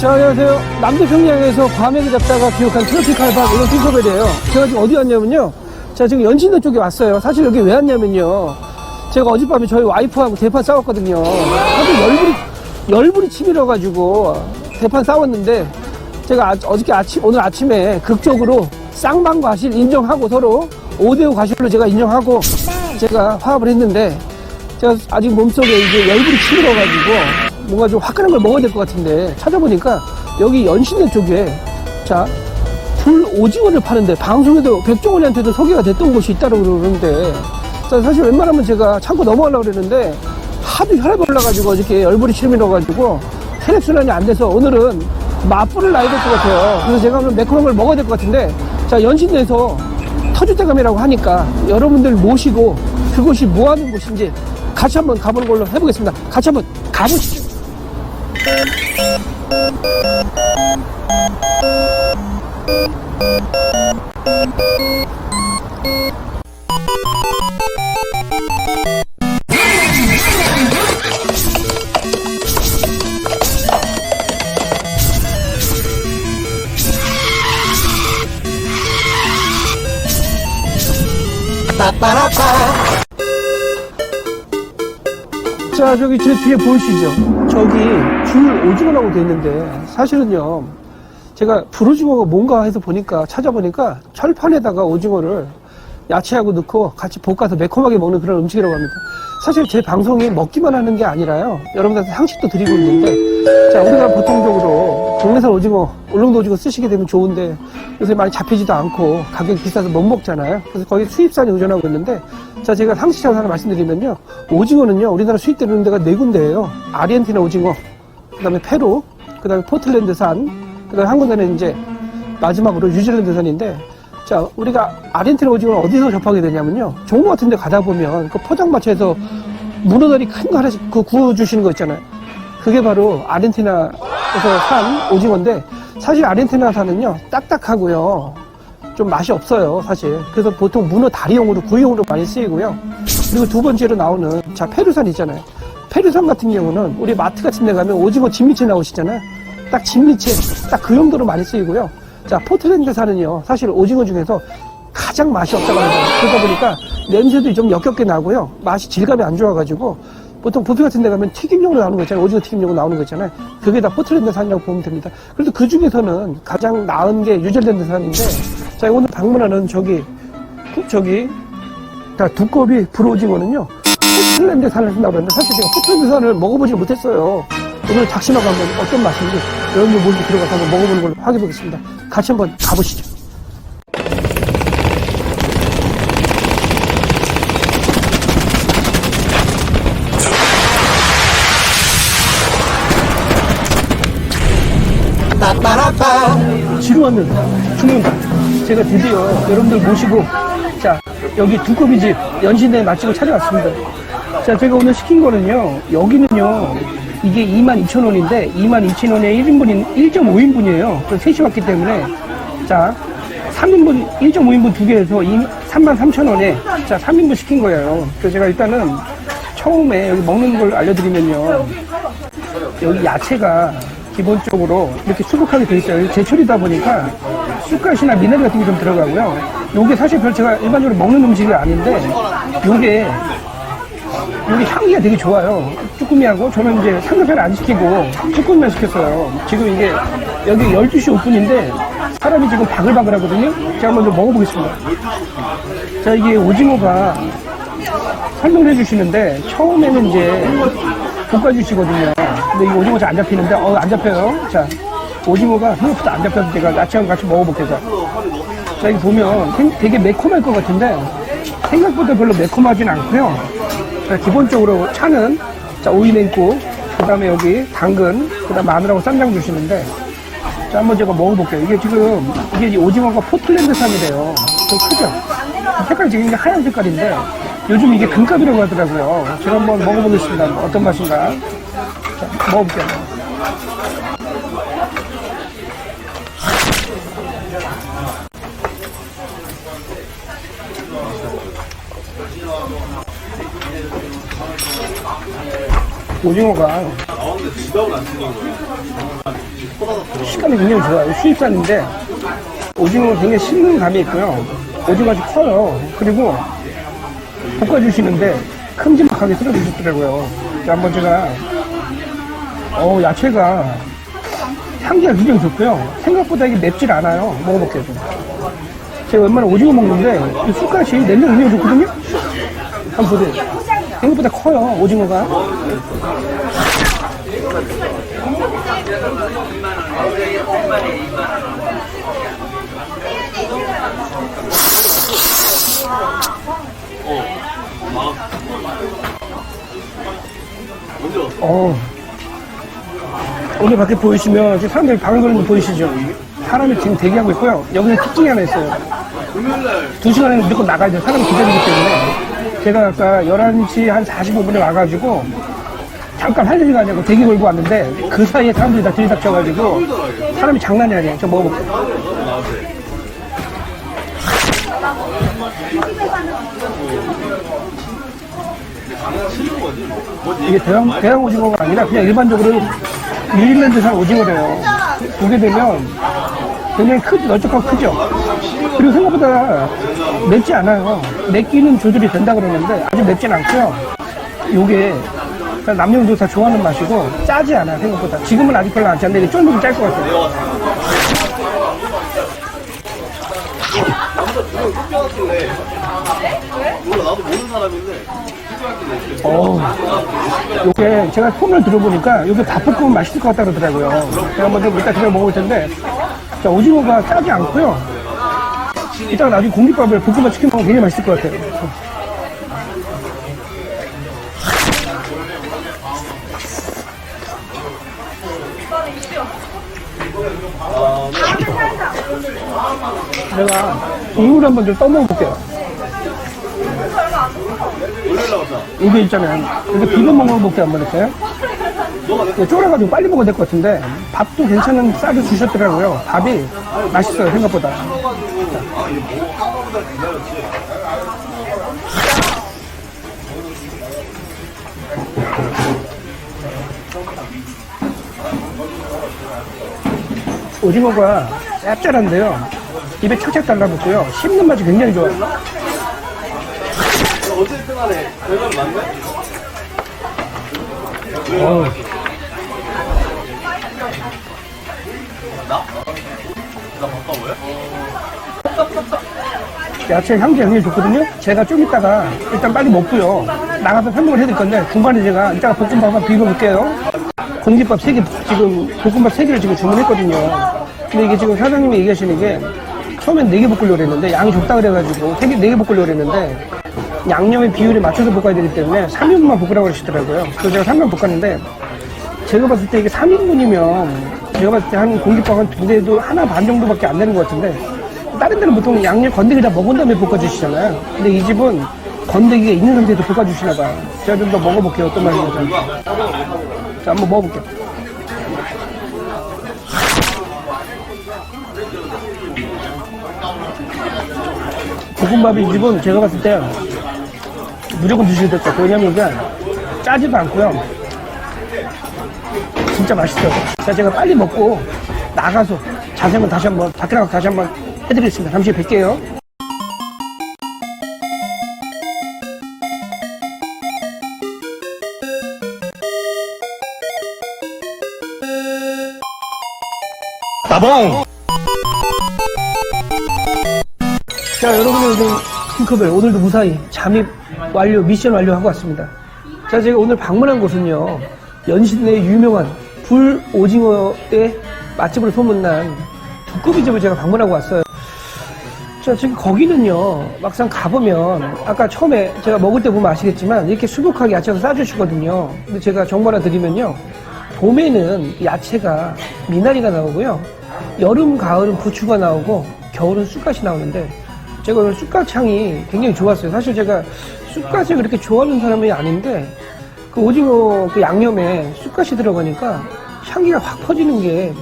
자, 안녕하세요. 남도평양에서 과메기 잡다가 기억한 트로피칼 밥 이런 핑크벨이에요. 제가 지금 어디 왔냐면요. 자, 지금 연신도 쪽에 왔어요. 사실 여기 왜 왔냐면요. 제가 어젯밤에 저희 와이프하고 대판 싸웠거든요. 하도 열불이, 열불이 치밀어가지고 대판 싸웠는데 제가 아- 어저께 아침, 오늘 아침에 극적으로 쌍방 과실 인정하고 서로 5대5 과실로 제가 인정하고 제가 화합을 했는데 제가 아직 몸속에 이제 열불이 치밀어가지고 뭔가 좀 화끈한 걸 먹어야 될 것 같은데 찾아보니까 여기 연신내 쪽에 자, 불 오징어를 파는데 방송에도 백종원이한테도 소개가 됐던 곳이 있다고 그러는데 자, 사실 웬만하면 제가 참고 넘어가려고 그랬는데 하도 혈압이 올라가지고 어저께 열불이 치밀어가지고 혈액순환이 안 돼서 오늘은 맞불을 놔야 될 것 같아요. 그래서 제가 오늘 매콤한 걸 먹어야 될 것 같은데 자, 연신내에서 터줏대감이라고 하니까 여러분들 모시고 그곳이 뭐 하는 곳인지 같이 한번 가보는 걸로 해보겠습니다. 같이 한번 가보시죠. Ba-ba-ba-ba! 자, 저기 제 뒤에 보이시죠? 저기 줄 오징어라고 돼 있는데 사실은요. 제가 불오징어가 뭔가 해서 보니까 찾아보니까 철판에다가 오징어를 야채하고 넣고 같이 볶아서 매콤하게 먹는 그런 음식이라고 합니다. 사실 제 방송이 먹기만 하는 게 아니라요. 여러분들한테 상식도 드리고 있는데 자, 우리가 보통적으로 국내산 오징어, 울릉도 오징어 쓰시게 되면 좋은데 요새 많이 잡히지도 않고 가격이 비싸서 못 먹잖아요. 그래서 거의 수입산에 의존하고 있는데 자, 제가 상식적으로 하나 말씀드리면요. 오징어는요, 우리나라 수입되는 데가 네 군데예요. 아르헨티나 오징어, 그 다음에 페루, 그 다음에 포틀랜드산, 그 다음에 한 군데는 이제 마지막으로 뉴질랜드산인데 자, 우리가 아르헨티나 오징어를 어디서 접하게 되냐면요. 종로 같은 데 가다 보면 그 포장마차에서 문어다리 큰 거 하나씩 그 구워주시는 거 있잖아요. 그게 바로 아르헨티나에서 산 오징어인데 사실 아르헨티나산은요, 딱딱하고요. 좀 맛이 없어요, 사실. 그래서 보통 문어 다리용으로 구이용으로 많이 쓰이고요. 그리고 두 번째로 나오는 자 페루산 있잖아요. 페루산 같은 경우는 우리 마트 같은 데 가면 오징어 진미채 나오시잖아요. 딱 진미채, 딱 그 용도로 많이 쓰이고요. 자 포틀랜드산은요, 사실 오징어 중에서 가장 맛이 없다고 합니다. 그러다 보니까 냄새도 좀 역겹게 나고요. 맛이 질감이 안 좋아가지고 보통 부피 같은 데 가면 튀김용으로 나오는 거 있잖아요. 오징어 튀김용으로 나오는 거 있잖아요. 그게 다 포틀랜드 산이라고 보면 됩니다. 그래도 그 중에서는 가장 나은 게 뉴질랜드 산인데 자 오늘 방문하는 저기 저기 자, 두꺼비 불오징어는요, 포틀랜드 산을 쓴다고 그러는데, 사실 제가 포틀랜드 산을 먹어보지 못했어요. 오늘 작심하고 한번 어떤 맛인지 여러분들 모두 들어가서 한번 먹어보는 걸로 확인해 보겠습니다. 같이 한번 가보시죠. 지루하면 죽는다. 제가 드디어 여러분들 모시고 자 여기 두꺼비집 연신내 맛집을 찾아왔습니다. 자 제가 오늘 시킨 거는요 여기는요 이게 22,000원인데 22,000원에 1인분인 1.5인분이에요. 그래서 셋이 왔기 때문에 자 3인분 1.5인분 두 개에서 33,000원에 자 3인분 시킨 거예요. 그래서 제가 일단은 처음에 여기 먹는 걸 알려드리면요 여기 야채가 기본적으로 이렇게 수북하게 돼 있어요. 제철이다 보니까 쑥갓이나 미나리 같은 게 좀 들어가고요. 요게 사실 별 제가 일반적으로 먹는 음식이 아닌데 요게 요게 향기가 되게 좋아요. 쭈꾸미하고 저는 이제 삼겹살 안 시키고 쭈꾸미만 시켰어요. 지금 이게 여기 12시 오픈인데 사람이 지금 바글바글 하거든요. 제가 먼저 먹어보겠습니다. 자, 이게 오징어가 설명을 해주시는데 처음에는 이제 볶아주시거든요. 근데 이 오징어 잘 안 잡히는데 어 안 잡혀요. 자 오징어가 생각보다 안 잡혀서 제가 야채랑 같이 먹어볼게요. 자, 자 이거 보면 생- 되게 매콤할 것 같은데 생각보다 별로 매콤하진 않고요. 자, 기본적으로 차는 자 오이 냉국 그 다음에 여기 당근 그 다음 마늘하고 쌈장 주시는데 자 한번 제가 먹어볼게요. 이게 지금 이게 이 오징어가 포틀랜드산이래요. 좀 크죠? 색깔이 지금 이게 하얀 색깔인데 요즘 이게 금값이라고 하더라고요. 제가 한번 먹어보겠습니다. 어떤 맛인가. 자, 먹어볼게요. 오징어가. 식감이 굉장히 좋아요. 수입산인데 오징어 굉장히 씹는 감이 있고요. 오징어가 커요. 그리고 볶아주시는데 큼지막하게 썰어주셨더라고요. 자, 한번 제가 어 야채가 향기가 굉장히 좋고요. 생각보다 이게 맵질 않아요. 먹어볼게요. 좀. 제가 웬만하면 오징어 먹는데 이 쑥갓이 냄새 굉장히 좋거든요. 한번 보세요. 생각보다 커요. 오징어가. 어. 오늘 밖에 보이시면 지금 사람들이 걸는 거 보이시죠? 사람이 지금 대기하고 있고요. 여기는 특징이 하나 있어요. 두 시간에는 무조건 나가야 돼요. 사람이 기다리기 때문에. 제가 아까 11시 한 45분에 와가지고 잠깐 할 일이 아니고 대기 걸고 왔는데 그 사이에 사람들이 다 들이닥쳐가지고 사람이 장난이 아니에요. 저 먹어볼게요. 이게 대왕, 대왕 오징어가 아니라 그냥 일반적으로 뉴질랜드산 오징어래요. 보게 되면 굉장히 크, 널쩍하고 크죠? 그리고 생각보다 맵지 않아요. 맵기는 조절이 된다 그러는데 아주 맵진 않고요. 요게 남녀노소 다 좋아하는 맛이고 짜지 않아요, 생각보다. 지금은 아직 별로 안 짠데 이게 쫄면 짤것 같아요. 몰라 나도 모르는 사람인데 어, 요게 제가 손을 들어보니까 요게 밥볶으면 맛있을 것 같다 그러더라고요. 제가 한번 좀 이따 들어 먹을 텐데, 자, 오징어가 짜지 않고요. 이따가 나중에 공깃밥을 볶음밥 치킨 먹으면 굉장히 맛있을 것 같아요. 제가 이걸 한번 좀 떠먹어볼게요. 이게 있잖아요. 이렇게 비벼 먹어볼게요, 한번 이렇게. 쫄아가지고 빨리 먹어야 될 것 같은데, 밥도 괜찮은 쌀을 주셨더라고요. 밥이 맛있어요, 생각보다. 오징어가 짭짤한데요. 입에 착착 달라붙고요. 씹는 맛이 굉장히 좋아요. 어쨌든 간에 결과는 맞네 어우. 나? 나 바빠보여? 야채 향기가 굉장히 좋거든요. 제가 좀 이따가 일단 빨리 먹고요. 나가서 설명을 해드릴 건데 중간에 제가 이따가 볶음밥 한번 비벼볼게요. 공깃밥 3개, 지금 볶음밥 3개를 지금 주문했거든요. 근데 이게 지금 사장님이 얘기하시는 게 처음엔 4개 볶으려고 그랬는데 양이 적다 그래가지고 3개, 4개 볶으려고 그랬는데 양념의 비율에 맞춰서 볶아야 되기 때문에 3인분만 볶으라고 그러시더라고요. 그래서 제가 3인 볶았는데 제가 봤을 때 이게 3인분이면 제가 봤을 때 한 공깃밥 한 두 개도 하나 반 정도밖에 안 되는 것 같은데 다른 데는 보통 양념 건더기 다 먹은 다음에 볶아주시잖아요. 근데 이 집은 건더기가 있는 상태에서 볶아주시나 봐요. 제가 좀 더 먹어볼게요. 어떤 맛인지. 자, 한번 먹어볼게요. 볶음밥이 이 집은 제가 봤을 때 무조건 드셔야 될 것 같아요. 왜냐면 이게 짜지도 않고요. 진짜 맛있어요. 자, 제가 빨리 먹고 나가서 자세히 한번 다시 한번, 밖에 나가서 다시 한번 해드리겠습니다. 잠시 뵐게요. 나봉! 자, 여러분의 오늘 핑크벨, 오늘도 무사히 잠입 완료, 미션 완료하고 왔습니다. 자, 제가 오늘 방문한 곳은요, 연신 내 유명한 불 오징어의 맛집으로 소문난 두꺼비집을 제가 방문하고 왔어요. 자, 지금 거기는요, 막상 가보면, 아까 처음에 제가 먹을 때 보면 아시겠지만, 이렇게 수북하게 야채가 싸주시거든요. 근데 제가 정보 하나 드리면요, 봄에는 야채가 미나리가 나오고요, 여름, 가을은 부추가 나오고, 겨울은 쑥갓이 나오는데, 제가 오늘 쑥갓 향이 굉장히 좋았어요. 사실 제가 쑥갓을 그렇게 좋아하는 사람이 아닌데, 그 오징어 그 양념에 쑥갓이 들어가니까 향기가 확 퍼지는 게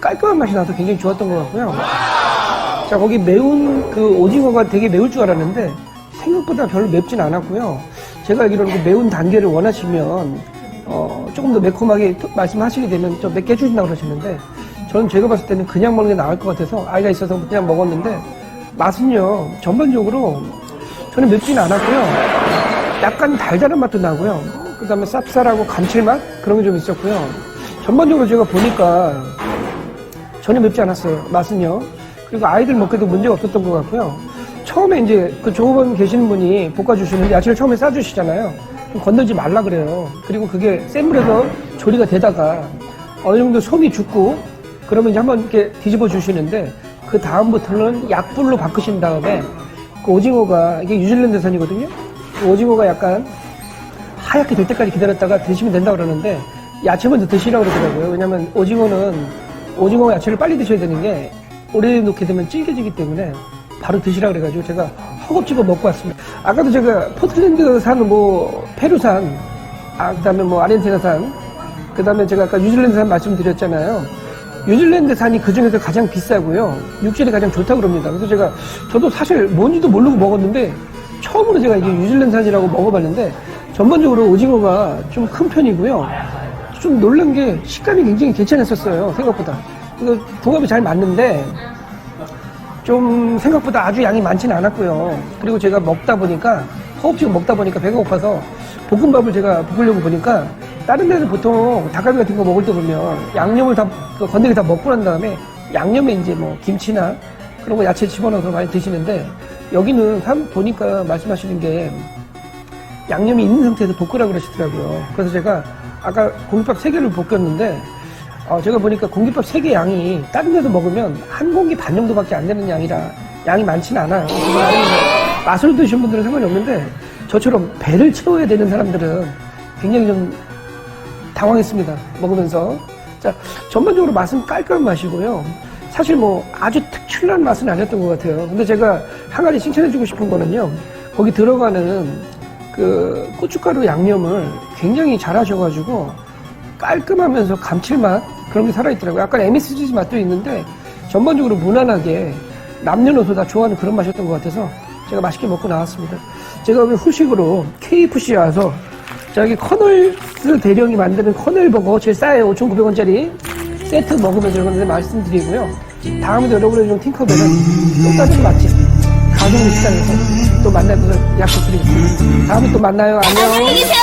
깔끔한 맛이 나서 굉장히 좋았던 것 같고요. 자, 거기 매운 그 오징어가 되게 매울 줄 알았는데 생각보다 별로 맵진 않았고요. 제가 알기로는 그 매운 단계를 원하시면 어, 조금 더 매콤하게 또 말씀하시게 되면 좀 맵게 해주신다고 그러시는데 저는 제가 봤을 때는 그냥 먹는 게 나을 것 같아서 아이가 있어서 그냥 먹었는데 맛은요 전반적으로 저는 맵진 않았고요. 약간 달달한 맛도 나고요. 그 다음에 쌉쌀하고 감칠맛 그런 게 좀 있었고요. 전반적으로 제가 보니까 전혀 맵지 않았어요 맛은요 그리고 아이들 먹기도 문제가 없었던 것 같고요 처음에 이제 그 조업원 계시는 분이 볶아주시는데 야채를 처음에 싸주시잖아요 건들지 말라 그래요 그리고 그게 센 불에서 조리가 되다가 어느 정도 속이 죽고 그러면 이제 한번 이렇게 뒤집어 주시는데 그 다음부터는 약불로 바꾸신 다음에 그 오징어가 이게 뉴질랜드산이거든요. 그 오징어가 약간 하얗게 될 때까지 기다렸다가 드시면 된다고 그러는데 야채 먼저 드시라고 그러더라고요. 왜냐면 오징어는 오징어 야채를 빨리 드셔야 되는 게 오래 놓게 되면 질겨지기 때문에 바로 드시라 그래가지고 제가 허겁지겁 먹고 왔습니다. 아까도 제가 포틀랜드산, 뭐 페루산, 아 그다음에 뭐 아르헨티나산, 그다음에 제가 아까 뉴질랜드산 말씀드렸잖아요. 뉴질랜드산이 그 중에서 가장 비싸고요. 육질이 가장 좋다고 그럽니다. 그래서 제가 저도 사실 뭔지도 모르고 먹었는데 처음으로 제가 이게 뉴질랜드산이라고 먹어봤는데 전반적으로 오징어가 좀 큰 편이고요. 좀 놀란 게 식감이 굉장히 괜찮았었어요. 생각보다. 이거 궁합이 잘 맞는데 좀 생각보다 아주 양이 많지는 않았고요. 그리고 제가 먹다 보니까 허겁지겁 먹다 보니까 배가 고파서 볶음밥을 제가 볶으려고 보니까 다른 데는 보통 닭갈비 같은 거 먹을 때 보면 양념을 다그 건더기 다 먹고 난 다음에 양념에 이제 뭐 김치나 그런 거 야채 집어넣어서 많이 드시는데 여기는 한 보니까 말씀하시는 게 양념이 있는 상태에서 볶으라 그러시더라고요. 그래서 제가 아까 공깃밥 3개를 볶였는데 어, 제가 보니까 공깃밥 3개 양이 다른 데서 먹으면 한 공기 반 정도밖에 안 되는 양이라 양이 많지는 않아요. 맛으로 드시는 분들은 상관이 없는데 저처럼 배를 채워야 되는 사람들은 굉장히 좀 당황했습니다. 먹으면서. 자, 전반적으로 맛은 깔끔한 맛이고요. 사실 뭐 아주 특출난 맛은 아니었던 것 같아요. 근데 제가 한 가지 칭찬해주고 싶은 거는요. 거기 들어가는 그 고춧가루 양념을 굉장히 잘 하셔가지고 깔끔하면서 감칠맛 그런 게 살아있더라고요. 약간 MSG 맛도 있는데 전반적으로 무난하게 남녀노소 다 좋아하는 그런 맛이었던 것 같아서 제가 맛있게 먹고 나왔습니다. 제가 오늘 후식으로 KFC에 와서 저기 커널스 대령이 만드는 커널 버거 제일 싸요 5,900원짜리 세트 먹으면서 여러분들 말씀드리고요. 다음에도 여러분들 좀 팅커벨은 또 다른 맛집 가정의 식당에서 또 만나서 약속드리겠습니다. 다음에 또 만나요. 안녕.